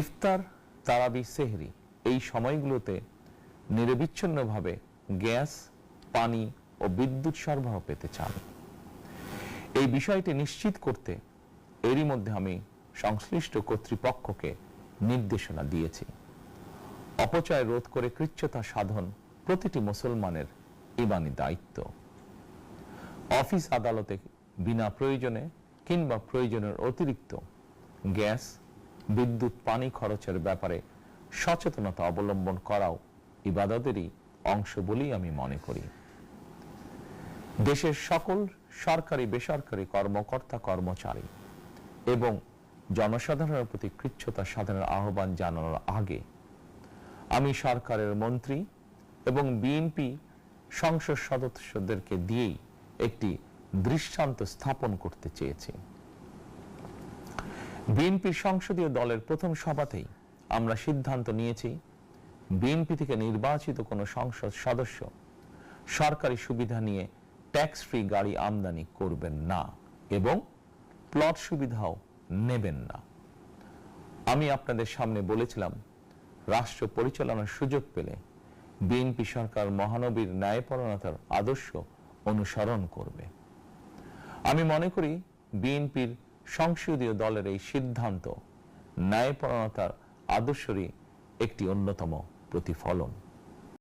ইফতার, তারাবি, সেহরি এই সময়গুলোতে নিরবিচ্ছিন্নভাবে গ্যাস, পানি ও বিদ্যুৎ সরবরাহ পেতে চান। এই বিষয়টি নিশ্চিত করতে এরই মধ্যে আমি সংশ্লিষ্ট কর্তৃপক্ষকে নির্দেশনা দিয়েছি। অপচয় রোধ করে কৃচ্ছতা সাধন প্রতিটি মুসলমানের ইমানি দায়িত্ব। অফিস আদালতে বিনা প্রয়োজনে কিংবা প্রয়োজনের অতিরিক্ত গ্যাস বিদ্যুৎ পানি খরচের ব্যাপারে সচেতনতা অবলম্বন করাও ইবাদতেরই অংশ বলেই আমি মনে করি। দেশের সকল সরকারি বেসরকারি কর্মকর্তা কর্মচারী এবং জনসাধারণের প্রতি কৃচ্ছতা সাধনের আহ্বান জানানোর আগে আমি সরকারের মন্ত্রী এবং বিএনপি সংসদ সদস্যদেরকে দিয়েই একটি দৃষ্টান্ত স্থাপন করতে চেয়েছি। বিএনপির সংসদীয় দলের প্রথম সভাতেই আমরা সিদ্ধান্ত নিয়েছি, বিএনপি থেকে নির্বাচিত কোনো সংসদ সদস্য সরকারি সুবিধা নিয়ে ট্যাক্স ফ্রি গাড়ি আমদানি করবেন না এবং প্লট সুবিধাও নেবেন না। আমি আপনাদের সামনে বলেছিলাম, রাষ্ট্র পরিচালনার সুযোগ পেলে বিএনপি সরকার মহানবীর ন্যায়পরণতার আদর্শ অনুসরণ করবে। আমি মনে করি বিএনপির সংসদীয় দলের এই সিদ্ধান্ত ন্যায়পরণতার আদর্শরই একটি অন্যতম প্রতিফলন।